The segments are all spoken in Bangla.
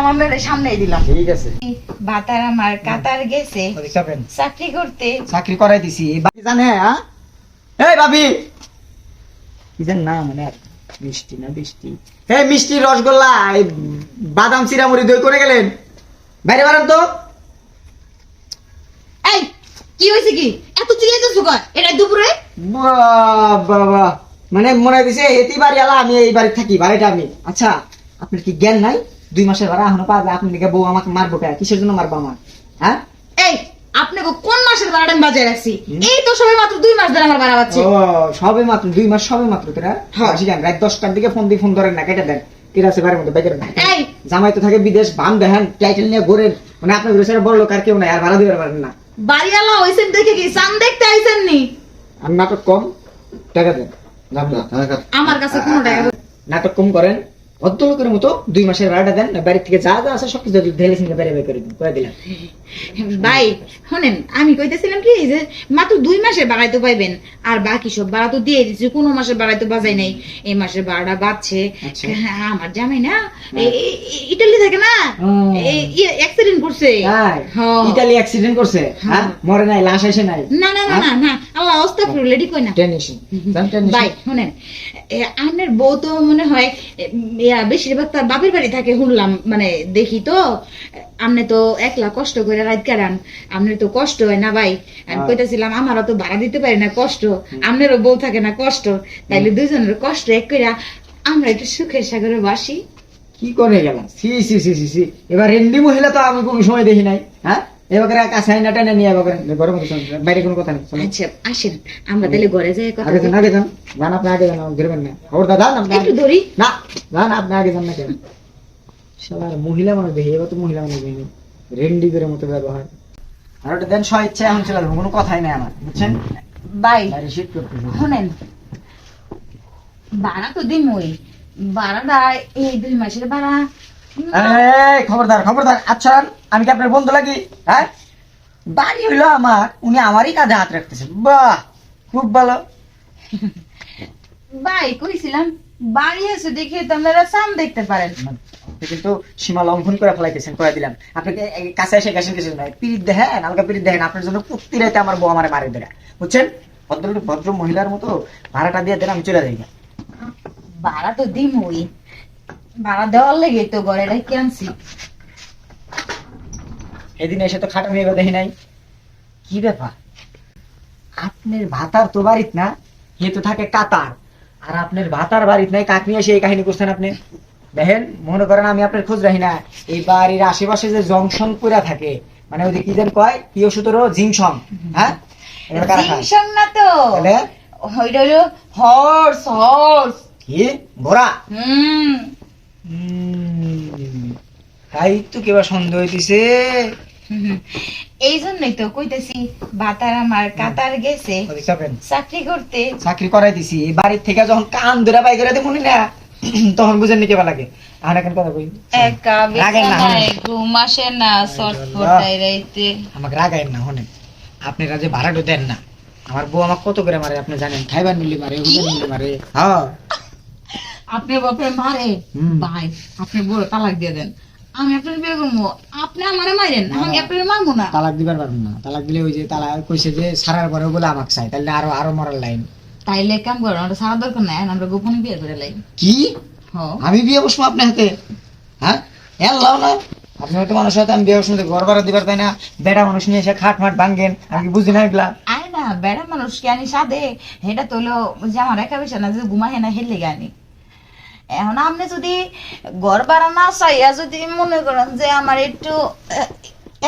আমার মেয়ের সামনেই দিলাম। ঠিক আছে। বাতার আমার কাতার গেছে। চাকরি করতে। চাকরি করাই দিছি। এই বাকি জানে হ্যাঁ? এই ভাবি কি জান না মানে মিষ্টি না রসগোল্লা বাদাম চিরামুড়ি দই করে গেলেন। বাইরে বাড়ান তো। এই কি হয়েছে কি? এত চিল্লাইতেছো কর এটা দুপুরে। মানে মনে দিছে এটি বাড়ি আলা আমি এই বাড়ি থাকি বাড়িটা আমি। আচ্ছা আপনার কি জ্ঞান নাই? দুই মাসের ভাড়া এখনও পাবে আপনি নাকি বউ আমাকে মারবো কে কিসের জন্য মারবো আমার? হ্যাঁ? এই আপনাকে কোন মাসের ভাড়াটা আমি বাজায় রাখছি? এই তো সবাই মাত্র দুই মাস ধরে আমার ভাড়া পাচ্ছি ও সবে মাত্র দুই মাস সবে মাত্র তোরা? হ্যাঁ। আসি যান রাত দশটার দিকে ফোন দিয়ে ফোন ধরেন না কেটে দেন। কেটে আছে বাড়ির মধ্যে বেকার এই। জামাই তো থাকে বিদেশ বান দেখেন টাইটেল নিয়ে ঘোরেন মানে আপনার ঘুরে বড় লোক আর কেউ নাই আর ভাড়া দিতে পারেন না। বাড়িওয়ালা হয়েছেন দেখে কি? চান দেখতে আইছেন নি আর নাটক কম? টাকা দেন। আমার কাছে কোনো টাকা নাটক কম করেন। ভদ্রলোকের মতো দুই মাসের ভাড়াটা দেন না বাড়ি থেকে যা যা আছে সব কিছু ঢেলে সিনে বেড়ে বের করে দিন করে দিলাম ভাই শোনেন আমি কইতেছিলাম কি যে মাত্র দুই মাসের ভাড়াই তো পাইবেন আর বাকি সব ভাড়া তো দিয়ে দিচ্ছি কোনো মাসের ভাড়াই তো বাজাই নাই। এই মাসের ভাড়াটা বাড়ছে। আচ্ছা। হ্যাঁ, আমার জামাই না ইটালি থাকে না? অ্যাক্সিডেন্ট করছে। হ্যাঁ। অ্যাক্সিডেন্ট করছে? হ্যাঁ? মরে নাই লাশ আসে নাই? না না না না না আল্লাহ কই না। টেনশন ভাই শুনেন আপনার বউ তো মনে হয় ইয়া, বেশিরভাগ তার বাপের বাড়ি থাকে শুনলাম মানে দেখি তো। আপনি তো একলা কষ্ট করে রাত কাটান আপনার তো কষ্ট হয় না ভাই। আমি হ্যাঁ। কইতাছিলাম আমারও তো ভাড়া দিতে পারি না কষ্ট আপনারও বউ থাকে না কষ্ট। তাইলে দুজনের কষ্ট এক করে আমরা একটু সুখের সাগরে বাসি। কি করে গেল C C C C C. এবার হিন্দি মহিলা তো আমি কোনো সময় দেখি নাই হ্যাঁ? এবার টেনে নিয়ে বাইরে কোনো কথা নেই আচ্ছা আসেন। আমরা তাহলে ঘরে যাই কথা আগে যান আগে যান। যান আপনি আগে যান আমাকে না। খবর দাদা আপনি একটু ধরি। না যান আপনি আগে যান না কেন? সবার মহিলা মানুষ দেখি এবার তো মহিলা মানুষ দেখি। রেন্ডি করে মতো ব্যবহার। আর ওটা দেন স্ব ইচ্ছা এখন চলে কোনো কথাই নেই আমার বুঝছেন? বাইরে শোনেন ভাড়া তো দিমই। ভাড়াটা এই দুই মাসের ভাড়া এই খবরদার খবরদার। আচ্ছা আমি কি আপনার বন্ধু লাগি হ্যাঁ? বাড়ি হইল আমার উনি আমারই কাঁধে হাত রাখতেছেন বাহ খুব ভালো। ভাই কইছিলাম বাড়ি এসে দেখে তো আপনারা সাম দেখতে পারেন। কিন্তু সীমা লঙ্ঘন করে ফেলাইতেছেন করে দিলাম। আপনাকে কাছে এসে গেছেন কিছু নাই। পিরিত দেখেন হালকা পিরিত দেখেন আপনার জন্য প্রতি রাতে আমার বউ আমার মারে দেয় বুঝছেন? ভদ্র ভদ্র মহিলার মতো ভাড়াটা দিয়ে দেন আমি চলে যাই ভাড়া তো দিমই। ভাড়া দেওয়ার লেগে তো ঘরে রেখে আনছি। এদিন এসে তো খাটা মেয়ে দেখি নাই। কি ব্যাপার? আপনার ভাতার তো বাড়িত না হে তো থাকে কাতার। আর আপনার ভাতার বাড়িত নাই কাক নিয়ে এসে এই কাহিনী করছেন আপনি? দেখেন মনে করেন আমি আপনার খোঁজ রাখি না। এই বাড়ির আশেপাশে যে জংশন পুরা থাকে মানে ওই যে কি যেন কয় কি ওষুধ জিংসং হ্যাঁ? কারা না তো? Horse horse. কি? ঘোড়া হুম, তাই তো কেবা সন্দেহ হইতেছে? এই জন্যই তো কইতেছি ভাতার আমার কাতার গেছে। চাকরি করতে। চাকরি করাই দিছি বাড়ির থেকে যখন কান ধরে বাই করে দেবো না তখন বুঝেন নি কেবা লাগে। আর এখন কথা কই একা বিছানায় ঘুম আসে না রাইতে। আমাকে রাগাইন না হনে। আপনারা যে ভাড়াটা দেন না আমার বউ আমাকে কত করে মারে আপনি জানেন? খাইবার নিলে মারে নিলে মারে। হ্যাঁ আপনি বাপরে মারে। ভাই আপনি বড় তালাক দিয়ে দেন। আমি আপনার বিয়ে করব। আপনি আমারে মারেন আমি আপনার মারবো না। তালাক দিবার পারব না। তালাক দিলে ওই যে তালাক কইছে যে সারার পরে বলে আমাকে চাই তাহলে আরও আরও মরার লাইন। তাইলে কাম করো আমরা সারা দরকার নাই আমরা গোপনে বিয়ে করে লাই কি? আমি বিয়ে বসবো আপনার হাতে? হ্যাঁ? এল্লাও না। আপনি হয়তো মানুষ হাতে আমি বিয়ে বসবো ঘর ভাড়া দিবার তাই না? বেড়া মানুষ নিয়ে এসে খাট মাট ভাঙ্গেন আমি কি বুঝি না এগুলা? আয় না বেড়া মানুষ কি আনি সাদে এটা তো হলো যে আমার একা বেশি না যে ঘুমা হেনা হেলে গানি এখন আপনি যদি ঘর বাড়া না চাইয়া যদি মনে করেন যে আমার একটু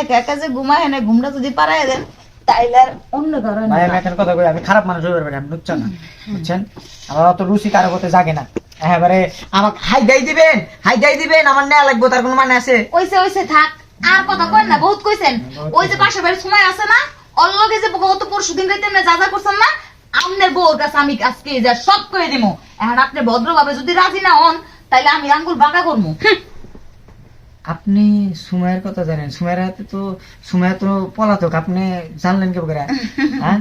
একা একা যে ঘুমা হেনা ঘুমটা যদি পারাই দেন তাইলে আর অন্য ধরেন ভাই আমি একটা কথা কই আমি খারাপ মানুষ হইবার পারি আমি বুঝছেন না বুঝছেন? আমার অত রুচি কারও করতে জাগে না। এবারে আমাকে হাই দাই দিবেন হাই দাই দিবেন আমার নেয়া লাগবে তার কোনো মানে আছে? ওইসে ওইসে থাক। আর কথা কই না বহুত কইছেন। ওই যে পাশে সময় আছে না অল্লগে যে গত পরশু দিন আমরা যা যা করছেন না আমনের বউর কাছে আমি আজকে যা সব করে দিমু। এখন আপনি ভদ্রভাবে যদি রাজি না হন তাইলে আমি আঙ্গুল বাঁকা করব আপনি সুমাইয়ের কথা জানেন। সুমাইয়ের হাতে তো সুমাইয়া তো পলাতক। আপনি জানলেন কি করে হ্যাঁ?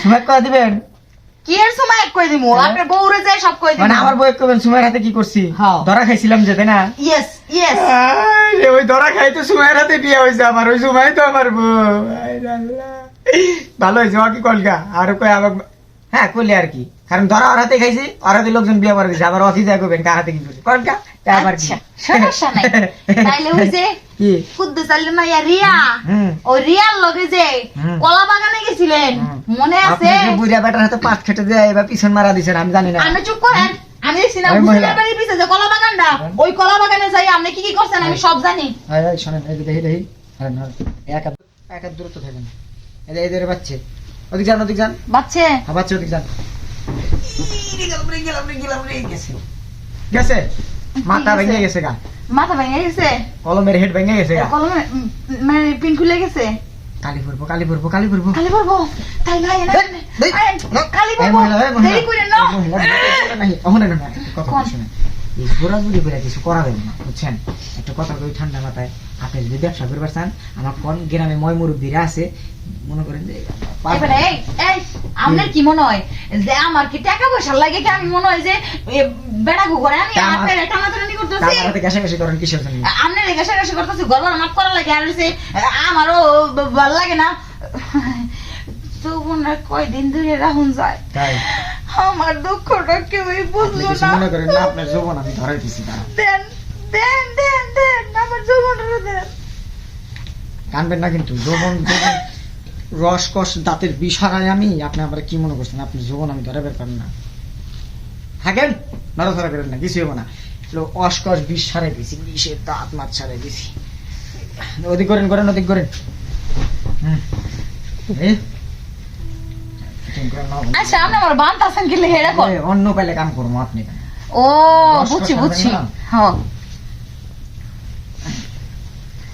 সুমাইয়ের কথা দিবেন? কি এর সময় এক করে দিমু আপনার বউরে যায় সব মানে দিমু। আমার বই করবেন সুমাইয়ের হাতে কি করছি? হ্যাঁ। ধরা খাইছিলাম যে তাই না? ইয়েস ইয়েস আরে খাই তো সুমাইয়ের হাতে বিয়ে হয়েছে আমার ওই সুমাই তো আমার বউ। আল্লাহ। ভালো হয়েছে ও কি কলকা আর কই আবার হ্যাঁ করলে আর কি। কারণ ধরা ওর হাতে খাইছি ওর হাতে লোকজন বিয়ে করে দিছে আবার অফিসে করবেন কার হাতে কি করছে তা আবার কি? আচ্ছা সমস্যা নাই। তাইলে ওই যে কি? কুদ্দুস আলী মাইয়া রিয়া। ওই রিয়ার লগে যে কলা বাগানে গেছিলেন মনে আছে? আপনি বেটার হাতে পাট খেটে দিয়ে এবার পিছন মারা দিছেন আমি জানি না। আমি চুপ করেন। আমি দেখছি না। পিছে যে কলা বাগানটা। ওই কলা বাগানে যাই আপনি কি কি করছেন? আমি সব জানি। এই, শোনেন এই দেখি দেখি। এক দূরত্ব থাকেন। এদের বাচ্চে। ওদিক যান ওদিক যান। বাচ্চে। হ্যাঁ বাচ্চা ওদিক যান। গেছে। মাথা ভেঙে গেছে গা। মাথা ভেঙে গেছে? কলমের হেড ভেঙে গেছে গা। কলমে উম, মানে পিন খুলে গেছে? কালি পড়ব কালি পড়ব কালি পড়ব কালি পড়ব তাই না। কালি পড়ব দেরি না না, কথা কোন? এই ঘোরাঘুরি করে কিছু করা যাবে না বুঝছেন? একটা কথা কই ঠান্ডা মাথায়। আপনি যদি ব্যবসা করবার চান আমার কোন গ্রামে ময় মুরব্বীরা আছে মনে করেন যে এবারে এই এই আপনার কি মনে হয়? যে আমার কি টাকা পয়সা লাগে কি? আমি মনে হয় যে বেড়া ঘুরে আমি আপনার করতেছি। করেন কিসের জন্য? আপনার করতেছি গরবার মাফ করা লাগে আর হইছে, আমারও ভালো লাগে না। তো মনে কয়দিন ধরে রাহুন যায়। তাই? আমার দুঃখটা কেউই বুঝলো না। মনে করেন না আপনার যৌবন আমি ধরাই দিছি দেন দেন আমার জীবনটা দেন কানবেন না কিন্তু যৌবন যৌবন রস কষ দাঁতের বিষ হারাই আমি আপনি আমার কি মনে করছেন? আপনি যৌবন আমি ধরে বের করেন না। থাকেন? নড়াচড়া করেন না কিছু হব না। অসকস বিষ সারাই দিয়েছি বিষের দাঁত মাছ সারাই দিয়েছি। ওদিক করেন করেন ওদিক করেন। হুম। এই। আচ্ছা আপনি আমার বান তাসান অন্য পেলে কাম করব আপনি। ও বুঝছি বুঝছি। হ্যাঁ।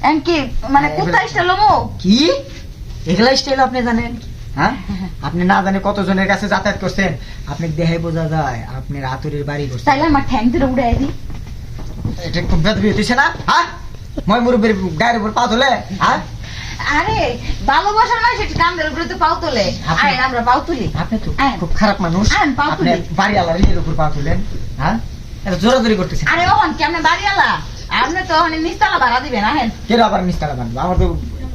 এমকি মানে কুত্তা স্টাইল মো? কি? এগুলা স্টাইল আপনি জানেন? হ্যাঁ? আপনি না জানে কতজনের কাছে যাতায়াত করছেন? আপনি দেহে বোঝা যায় আপনার আতুরের বাড়ি করছেন। তাইলে আমার ঠ্যাং ধরে উড়াই দি এটা খুব বেদবি হতেছে না? হ্যাঁ? মই মুরব্বীর গায়ের উপর পা তোলে হ্যাঁ? আরে ভালোবাসা নয় সেটা কান্দের উপরে তো পাও তোলে। আরে আমরা পাও তুলি। আপনি তো খুব খারাপ মানুষ। আইন, পা আপনি তুলি। বাড়ি আলার উপর পা তুলেন হ্যাঁ? এটা জোরাজোরি করতেছেন আরে ওহন কি আপনি বাড়িওয়ালা? আপনি তো ওখানে নিস্তালা ভাড়া দিবেন আহেন। কেন আবার নিস্তালা বানবো আমার তো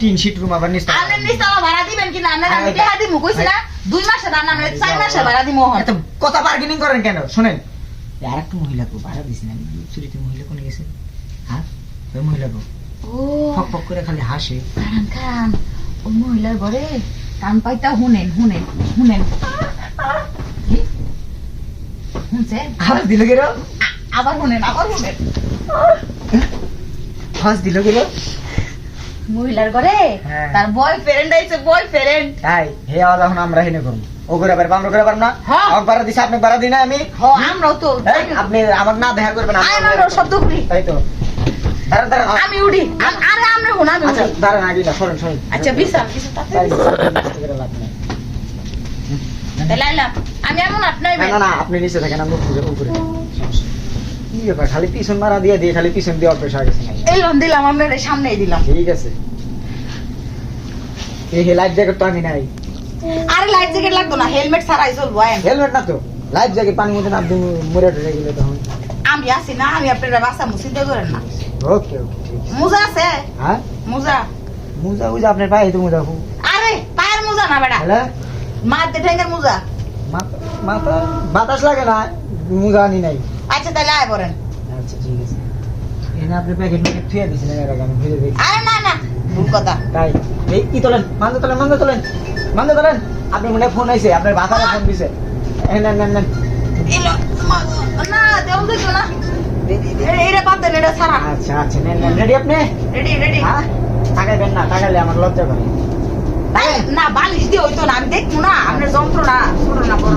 তিন সিট রুম আবার নিস্তালা আপনি। নিস্তালা ভাড়া দিবেন কিনা আপনার আমি টেহা দিমু কইছি না? দুই মাসে রান্না আমরা চার মাসে ভাড়া দিমু এত কথা বার্গেনিং করেন কেন? শুনেন। আর একটা মহিলা কো ভাড়া দিছি না চুরিতে মহিলা কোনে গেছে? হ্যাঁ? ওই মহিলা কো। ও। ফক ফক করে খালি হাসে। কারণ কান। ওই মহিলার ঘরে কান পাইতা হুনেন হুনেন হুনেন? শুনছেন আওয়াজ দিল গেল আবার হুনেন আবার হুনেন। দিল গেল মহিলার ঘরে হ্যাঁ। তার বয়ফ্রেন্ড আইছে বয়ফ্রেন্ড তাই হে আওয়াজ এখন আমরা হেনে করব ও করে করে না হ্যাঁ। বাড়া দিছে আপনি বাড়া দিই না আমি হ আমরাও তো আপনি আমাকে না দেখা করবেন শব্দ করি তাই তো আমি আম- আরে আমরা হুন আমি আচ্ছা উঠি দাঁড়ান আগে না সরেন সরেন আচ্ছা বিশাল কিছু তাতে। তাহলে আমি এমন আপনার না না আপনি নিচে থাকেন আমি উপরে উপরে। কি ব্যাপার? খালি পিছন মারা দিয়ে দিয়ে খালি পিছন দিয়ে হয়ে গেছে এই লোন দিলাম সামনেই দিলাম। ঠিক আছে। এই লাইফ জ্যাকেট তো আমি নাই। আরে লাইফ জ্যাকেট লাগতো না হেলমেট ছাড়াই চলবো হেলমেট না তো। লাইফ জ্যাকেট পানির মধ্যে তুমি মরে গেলে তখন। আমি আছি না আমি আপনার বাসা মুসিদে করেন না। ওকে ওকে মুজা আছে? হ্যাঁ? মুজা। মুজা উজা আপনার পায়ে তো মুজা হু। আরে পায়ের মুজা না বেটা। মারতে ঠেঙ্গের মুজা। মাথা মাথা বাতাস লাগে না মুজা আনি নাই। আচ্ছা তাহলে আয় বলেন আচ্ছা ঠিক আছে। এনে আপনি প্যাকেট প্যাকেট থুয়ে দিয়েছিলেন এর আগে আমি ভেজে দেখি আরে না না ভুল কথা। তাই এই কি তোলেন? মান্দে তোলেন মান্দে তোলেন মান্দে তোলেন। আপনি মনে ফোন আইছে আপনার বাসারে ফোন দিছে। এই নেন না দেও দেখো না। এটা বাদ দেন এটা ছাড়া। আচ্ছা আচ্ছা নেন নেন। রেডি আপনি? রেডি রেডি হ্যাঁ? তাকাইবেন না তাকাইলে আমার লজ্জা করে। না বালিশ দিয়ে হইতো না আমি দেখব না। আপনার যন্ত্রণা না বড়